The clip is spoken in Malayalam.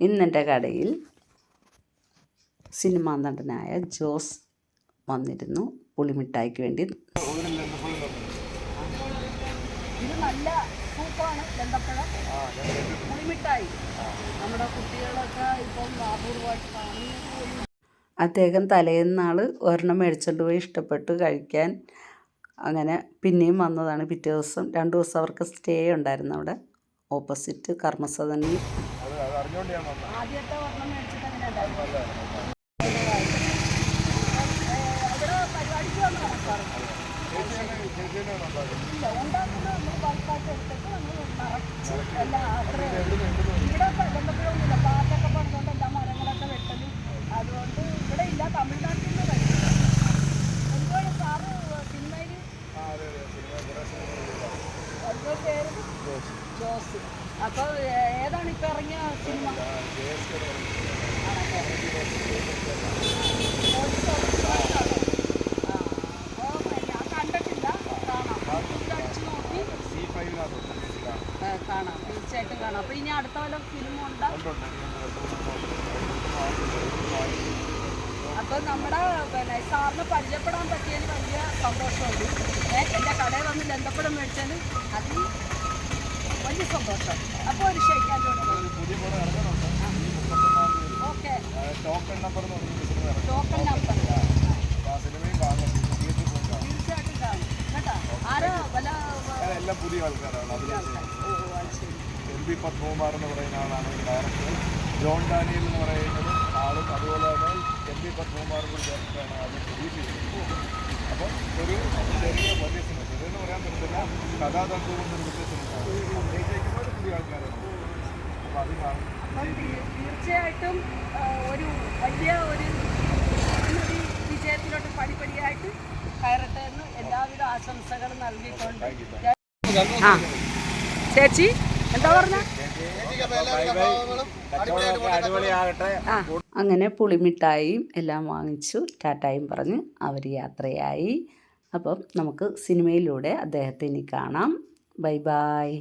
ഇന്നെന്റെ കടയിൽ സിനിമാ നടനായ ജോസ് വന്നിരുന്നു. പുളിമിഠായിക്ക് വേണ്ടി. ഇത് നല്ല സൂപ്പാണ് പുളിമിഠായി. നമ്മുടെ കുട്ടികളൊക്കെ ഇപ്പം അപൂർവമായിട്ട് കാണുന്നത്. അദ്ദേഹം തലേന്നാൾ ഒരെണ്ണം മേടിച്ചുകൊണ്ട് പോയി ഇഷ്ടപ്പെട്ടു കഴിക്കാൻ. അങ്ങനെ പിന്നെയും വന്നതാണ് പിറ്റേ ദിവസം. രണ്ട് ദിവസം അവർക്ക് സ്റ്റേ ഉണ്ടായിരുന്നു അവിടെ. ഓപ്പോസിറ്റ് കർമ്മസദനിൽ ആദ്യത്തെ ഒരെണ്ണം മേടിച്ചിട്ട് അങ്ങനെ ഇല്ല ഉണ്ടാക്കുന്ന നമ്മൾ ബൾക്കായിട്ട് എടുത്തിട്ട് നമ്മൾ നിറച്ച് എല്ലാം അത്രയും ഇവിടെ ബന്ധപ്പെടൊന്നുമില്ല പാട്ടൊക്കെ പറഞ്ഞുകൊണ്ട് എല്ലാ മരങ്ങളൊക്കെ വെട്ടലും. അതുകൊണ്ട് ഇവിടെ ഇല്ല തമിഴ്നാട്ടിൽ നിന്ന് കഴിക്കും എന്തുകൊണ്ട് സാറ് സിനിമയിൽ പേര് ജോസ്. അപ്പോൾ ഏതാണ് ഇപ്പോൾ ഇറങ്ങിയ സിനിമ ആണല്ലേ? ജോസ് ഓഫീസറായിട്ടാണോ? ആ. അപ്പോൾ ഞാൻ കണ്ടിട്ടില്ല കാണാം യൂട്യൂബിൽ അടിച്ച് നോക്കി ആ, കാണാം കാണും. അപ്പോൾ ഇനി അടുത്ത വല്ല ഫിലിം ഉണ്ട്? അപ്പോൾ നമ്മുടെ പിന്നെ സാറിന് പരിചയപ്പെടാൻ പറ്റിയതിന് വലിയ സന്തോഷമുണ്ട് ഏ, എന്റെ കടയിൽ വന്ന് ബന്ധപ്പെടും മേടിച്ചാൽ അതിൽ വലിയ സന്തോഷം. അപ്പോൾ ഒരു ഷെയ്ക്കാൻ okay. Token number token number. എല്ലാം പുതിയ ആൾക്കാരാണ്. അഭിനയിച്ചത് ഓ അത് ശരി. എം പി പത്മകുമാർ എന്ന് പറയുന്ന ആളാണ് ഡയറക്ടർ ജോൺ ഡാനിയൽ എന്ന് പറയുന്നത് ആളും അതുപോലെ തന്നെ എം പി പത്മകുമാറും കൂടി ചേർത്തിട്ടാണ് അത് പ്രൊഡ്യൂസ് ചെയ്യുന്നത്. അപ്പം ഒരു ചെറിയ വലിയ സിനിമ ചെറിയെന്ന് പറയാൻ പറ്റത്തില്ല. കഥാതന്തു കൊണ്ട് വലിയ സിനിമ അഭിനയിച്ചേക്കുന്നത് പുതിയ ആൾക്കാരാണ്. അപ്പം അത് കാണും. തീർച്ചയായിട്ടും ഒരു വലിയ ഒരു വിജയത്തിലോട്ട് പടിപടിയായിട്ട് കയറട്ടെ എന്ന് എല്ലാവിധ ആശംസകളും നൽകിക്കൊണ്ട് ആ. ചേച്ചി എന്താ പറഞ്ഞ? അങ്ങനെ പുളിമിഠായിയും എല്ലാം വാങ്ങിച്ചു. ടാറ്റായും പറഞ്ഞ്. അവർ യാത്രയായി. അപ്പം നമുക്ക് സിനിമയിലൂടെ അദ്ദേഹത്തെ ഇനി കാണാം. Bye bye